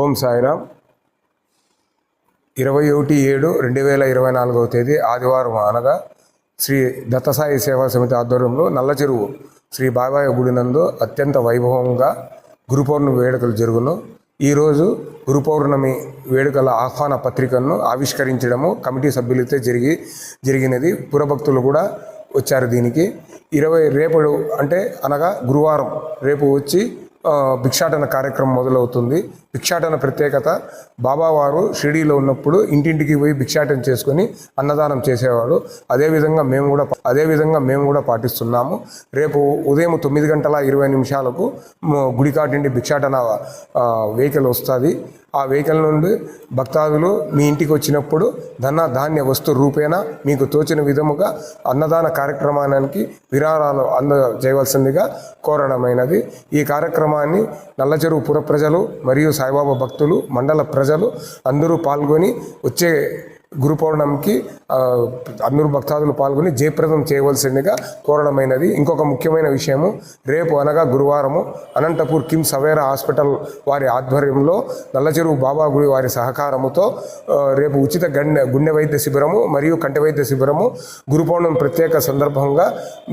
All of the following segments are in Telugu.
ఓం సాయిరామ్. ఇరవై ఒకటి ఏడు రెండు వేల ఇరవై నాలుగవ తేదీ ఆదివారం అనగా శ్రీ దత్తసాయి సేవా సమితి ఆధ్వర్యంలో నల్ల చెరువు శ్రీ బాబాయ్ గుడి నందు అత్యంత వైభవంగా గురు పౌర్ణమి వేడుకలు జరుగును. ఈరోజు గురు పౌర్ణమి వేడుకల ఆహ్వాన పత్రికను ఆవిష్కరించడము కమిటీ సభ్యులతో జరిగి జరిగినది పురభక్తులు కూడా వచ్చారు దీనికి. ఇరవై రేపు అంటే అనగా గురువారం రేపు వచ్చి భిక్షాటన కార్యక్రమం మొదలవుతుంది. భిక్షాటన ప్రత్యేకత. బాబావారు షిడీలో ఉన్నప్పుడు ఇంటింటికి పోయి భిక్షాటన చేసుకొని అన్నదానం చేసేవాడు. అదేవిధంగా మేము కూడా అదేవిధంగా మేము కూడా పాటిస్తున్నాము. రేపు ఉదయం తొమ్మిది గంటల ఇరవై నిమిషాలకు మ- గుడికాటిండి భిక్షాటన వెహికల్ వస్తుంది. ఆ వెహికల్ నుండి భక్తాదులు మీ ఇంటికి వచ్చినప్పుడు ధన ధాన్య వస్తు రూపేణ మీకు తోచిన విధముగా అన్నదాన కార్యక్రమానికి విరాళాలు అందజేయవలసిందిగా కోరడమైనది. ఈ కార్యక్రమాన్ని నల్లచెరువు పుర ప్రజలు మరియు సాయిబాబా భక్తులు మండల ప్రజలు అందరూ పాల్గొని వచ్చే గురు పౌర్ణమికి అందరూ భక్తాదులు పాల్గొని జయప్రదం చేయవలసిందిగా కోరడమైనది. ఇంకొక ముఖ్యమైన విషయము రేపు అనగా గురువారము అనంతపూర్ కిమ్ సవేరా హాస్పిటల్ వారి ఆధ్వర్యంలో నల్లచెరువు బాబా గుడి వారి సహకారముతో రేపు ఉచిత గండె గుండె వైద్య శిబిరము మరియు కంటి వైద్య శిబిరము గురు పౌర్ణమి ప్రత్యేక సందర్భంగా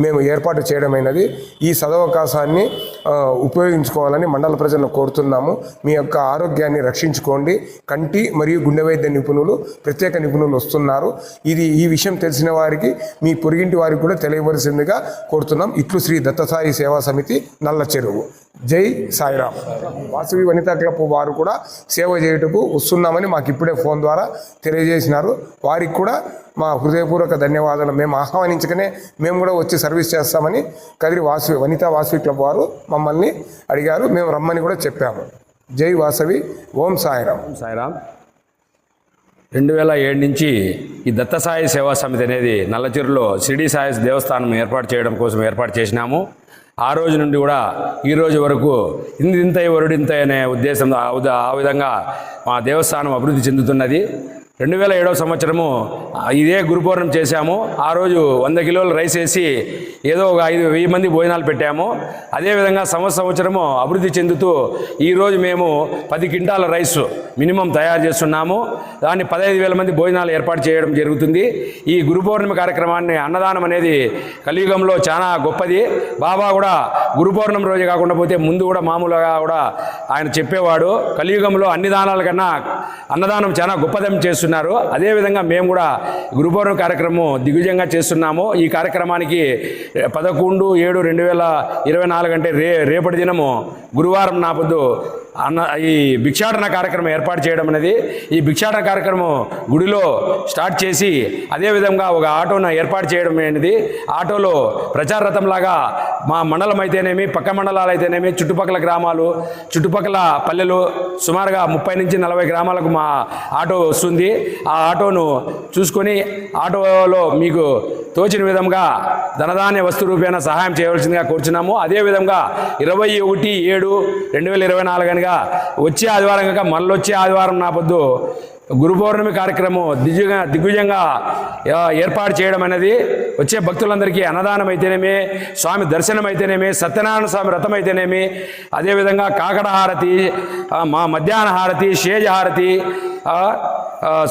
మేము ఏర్పాటు చేయడమైనది. ఈ సదవకాశాన్ని ఉపయోగించుకోవాలని మండల ప్రజలను కోరుతున్నాము. మీ యొక్క ఆరోగ్యాన్ని రక్షించుకోండి. కంటి మరియు గుండె వైద్య నిపుణులు ప్రత్యేక నిపుణులు వస్తున్నారు. ఇది ఈ విషయం తెలిసిన వారికి మీ పొరిగింటి వారికి కూడా తెలియవలసిందిగా కోరుతున్నాం. ఇట్లు శ్రీ దత్తసాయి సేవా సమితి నల్ల చెరువు. జై సాయిరామ్. వాసవి వనితా క్లబ్ వారు కూడా సేవ చేయుటకు వస్తున్నామని మాకు ఇప్పుడే ఫోన్ ద్వారా తెలియజేసినారు. వారికి కూడా మా హృదయపూర్వక ధన్యవాదాలు. మేము ఆహ్వానించకనే మేము కూడా వచ్చి సర్వీస్ చేస్తామని కదిరి వాసవి వనితా వాసవి క్లబ్ వారు మమ్మల్ని అడిగారు. మేము రమ్మని కూడా చెప్పాము. జై వాసవి. ఓం సాయిరామ్. సాయిరామ్. రెండు వేల ఏడు నుంచి ఈ దత్తసాయి సేవా సమితి అనేది నల్లచెరులో షిరిడి సాయి దేవస్థానం ఏర్పాటు చేయడం కోసం ఏర్పాటు చేసినాము. ఆ రోజు నుండి కూడా ఈ రోజు వరకు ఇంతింతై వరుడింతై అనే ఉద్దేశం ఆ విధంగా మా దేవస్థానం అభివృద్ధి చెందుతున్నది. రెండు వేల ఏడవ సంవత్సరము ఇదే గురుపౌర్ణం చేశాము. ఆ రోజు వంద కిలోల రైస్ వేసి ఏదో ఒక ఐదు వెయ్యి మంది భోజనాలు పెట్టాము. అదేవిధంగా సంవత్సర సంవత్సరము అభివృద్ధి చెందుతూ ఈరోజు మేము పది క్వింటాల రైస్ మినిమం తయారు చేస్తున్నాము. దాన్ని పదహైదు వేల మంది భోజనాలు ఏర్పాటు చేయడం జరుగుతుంది. ఈ గురు పౌర్ణమి కార్యక్రమాన్ని అన్నదానం అనేది కలియుగంలో చాలా గొప్పది. బాబా కూడా గురు పౌర్ణమి రోజు కాకుండా పోతే ముందు కూడా మామూలుగా కూడా ఆయన చెప్పేవాడు. కలియుగంలో అన్ని దానాల కన్నా అన్నదానం చాలా గొప్పదం చేస్తున్నారు. అదేవిధంగా మేము కూడా గురుపౌర్ణ కార్యక్రమం దిగ్విజయంగా చేస్తున్నాము. ఈ కార్యక్రమానికి పదకొండు ఏడు రెండు వేల ఇరవై నాలుగు అంటే రే రేపటి దినము గురువారం నాపొద్దు అన్న ఈ భిక్షాటన కార్యక్రమం ఏర్పాటు చేయడం అనేది ఈ భిక్షాటన కార్యక్రమం గుడిలో స్టార్ట్ చేసి అదేవిధంగా ఒక ఆటోను ఏర్పాటు చేయడం అనేది ఆటోలో ప్రచార రథంలాగా మా మండలం అయితేనేమి పక్క మండలాలు అయితేనేమి చుట్టుపక్కల గ్రామాలు చుట్టుపక్కల పల్లెలు సుమారుగా ముప్పై నుంచి నలభై గ్రామాలకు మా ఆటో వస్తుంది. ఆ ఆటోను చూసుకొని ఆటోలో మీకు తోచిన విధంగా ధనధాన్య వస్తు రూపేణ సహాయం చేయవలసిందిగా కోరుచున్నాము. అదేవిధంగా ఇరవై ఒకటి ఏడు రెండు వేల ఇరవై నాలుగు అనగా వచ్చే ఆదివారం కనుక మళ్ళీ వచ్చే ఆదివారం నా పొద్దు గురు పౌర్ణమి కార్యక్రమం దిగ్విజంగా దిగ్గుజంగా ఏర్పాటు చేయడం అనేది వచ్చే భక్తులందరికీ అన్నదానం అయితేనేమి స్వామి దర్శనం అయితేనేమి సత్యనారాయణ స్వామి రథం అయితేనేమి అదేవిధంగా కాకడ హారతి మా మధ్యాహ్న హారతి షేజ హారతి ఆ,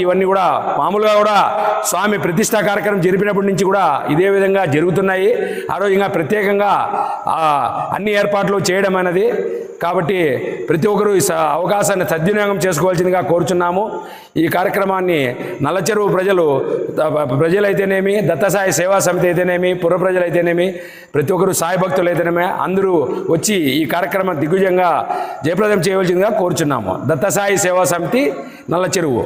ఇవన్నీ కూడా మామూలుగా కూడా స్వామి ప్రతిష్టా కార్యక్రమం జరిపినప్పటి నుంచి కూడా ఇదే విధంగా జరుగుతున్నాయి. ఆ రోజు ఇంకా ప్రత్యేకంగా అన్ని ఏర్పాట్లు చేయడం అనేది కాబట్టి ప్రతి ఒక్కరూ ఈ స- అవకాశాన్ని సద్వినియోగం చేసుకోవాల్సిందిగా కోరుచున్నాము. ఈ కార్యక్రమాన్ని నల్లచెరువు ప్రజలు ప్రజలైతేనేమి దత్తసాయి సేవా సమితి అయితేనేమి పుర ప్రజలైతేనేమి ప్రతి ఒక్కరు సాయి భక్తులు అయితేనేమి అందరూ వచ్చి ఈ కార్యక్రమం దిగ్గుజంగా జయప్రదం చేయవలసిందిగా కోరుచున్నాము. దత్తసాయి సేవా సమితి నల్లచెరువు